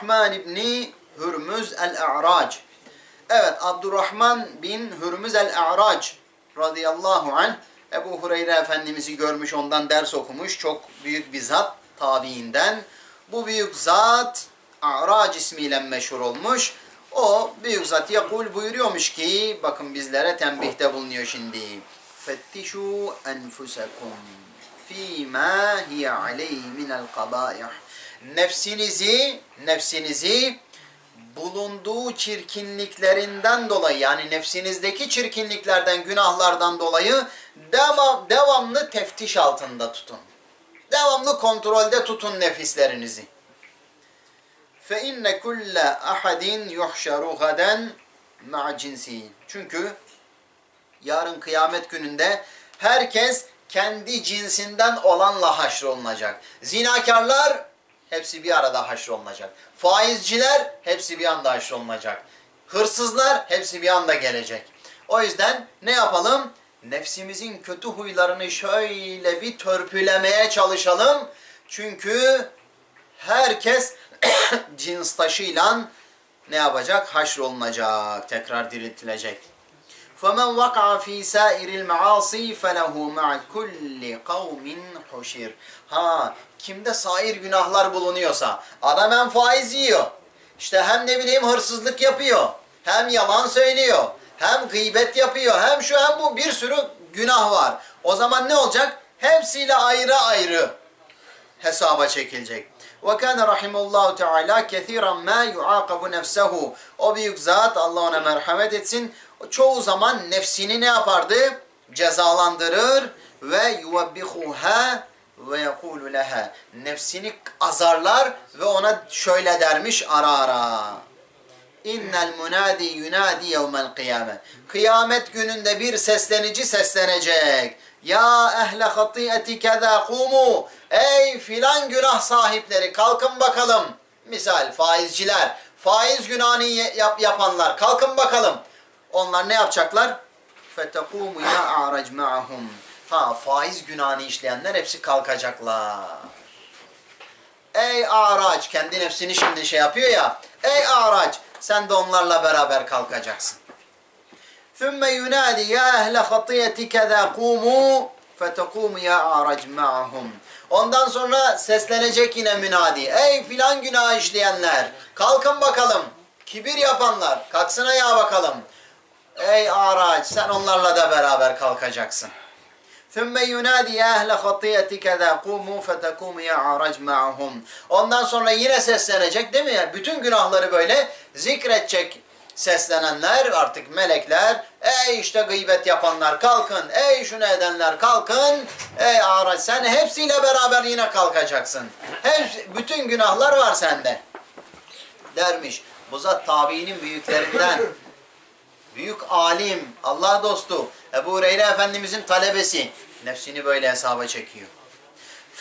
Abdurrahman İbni Hürmüz el-A'rac. Evet Abdurrahman bin Hürmüz el-A'rac radıyallahu anh Ebu Hureyre Efendimiz'i görmüş ondan ders okumuş. Çok büyük bir zat tabiinden. Bu büyük zat A'rac ismiyle meşhur olmuş. O büyük zat yakul buyuruyormuş ki bakın bizlere tembihte bulunuyor şimdi. Fettişu enfusekum fîmâ hiye aleyhi minel kabâih. Nefsinizi, nefsinizi bulunduğu çirkinliklerinden dolayı yani nefsinizdeki çirkinliklerden, günahlardan dolayı devam, devamlı teftiş altında tutun. Devamlı kontrolde tutun nefislerinizi. Kulle ahadin yuhşaru gaden ma'a cinsi. Çünkü yarın kıyamet gününde herkes kendi cinsinden olanla haşrolunacak. Zinakarlar hepsi bir arada haşrolunacak. Faizciler hepsi bir anda haşrolunacak. Hırsızlar hepsi bir anda gelecek. O yüzden ne yapalım? Nefsimizin kötü huylarını şöyle bir törpülemeye çalışalım. Çünkü herkes cins taşıyla ne yapacak? Haşrolunacak, tekrar diriltilecek. فَمَنْ وَقَعَ ف۪ي سَائِرِ الْمَعَاصِي فَلَهُ مَعَ كُلِّ قَوْمٍ حُشِرٍ Ha, kimde sair günahlar bulunuyorsa, adam hem faiz yiyor, işte hem ne bileyim hırsızlık yapıyor, hem yalan söylüyor, hem gıybet yapıyor, hem şu hem bu bir sürü günah var. O zaman ne olacak? Hepsiyle ayrı ayrı hesaba çekilecek. Ve kana rahimullahu teala kesiran ma yuaqabu nefsehu. O büyük zat Allah ona merhamet etsin. Çoğu zaman nefsini ne yapardı? Cezalandırır ve yuvabbihuha ve yekulu leha. Nefsini azarlar ve ona şöyle dermiş ara ara. İnnel munadi yunadi yevmel kıyame. Kıyamet gününde bir seslenici seslenecek. Ya ehle hatiyeti keza kumu. Ey filan günah sahipleri kalkın bakalım. Misal faizciler, faiz günahını yap yapanlar kalkın bakalım. Onlar ne yapacaklar? Fetekumu ya a'rac ma'hum. Ha faiz günahını işleyenler hepsi kalkacaklar. Ey araç kendi nefsini şimdi şey yapıyor ya. Ey araç sen de onlarla beraber kalkacaksın. ثُمَّ يُنَادِ يَا أَهْلَ خَطِيَةِ كَذَا قُومُوا فَتَقُومُ يَا أَعْرَجْ مَعَهُمْ Ondan sonra seslenecek yine münadi. Ey filan günah işleyenler kalkın bakalım. Kibir yapanlar kalksın ayağa bakalım. Ey araç sen onlarla da beraber kalkacaksın. ثُمَّ يُنَادِ يَا أَهْلَ خَطِيَةِ كَذَا قُومُوا فَتَقُومُ يَا عَرَجْ مَعَهُمْ Ondan sonra yine seslenecek değil mi? ya? Bütün günahları böyle zikredecek seslenenler artık melekler. Ey işte gıybet yapanlar kalkın. Ey şunu edenler kalkın. Ey araç sen hepsiyle beraber yine kalkacaksın. Hep, bütün günahlar var sende. Dermiş. Bu zat tabiinin büyüklerinden büyük alim, Allah dostu, Ebu Hureyre Efendimizin talebesi nefsini böyle hesaba çekiyor.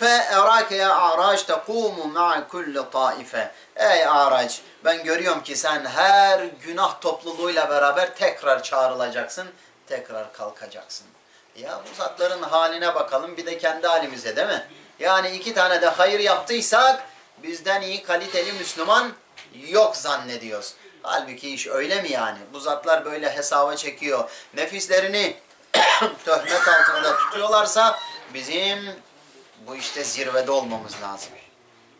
فَاَرَاكَ يَا عَرَاجْ تَقُومُ مَعَ كُلِّ طَائِفَ Ey araç, ben görüyorum ki sen her günah topluluğuyla beraber tekrar çağrılacaksın, tekrar kalkacaksın. Ya bu zatların haline bakalım, bir de kendi halimize değil mi? Yani iki tane de hayır yaptıysak, bizden iyi kaliteli Müslüman yok zannediyoruz. Halbuki iş öyle mi yani? Bu zatlar böyle hesaba çekiyor. Nefislerini töhmet altında tutuyorlarsa bizim bu işte zirvede olmamız lazım.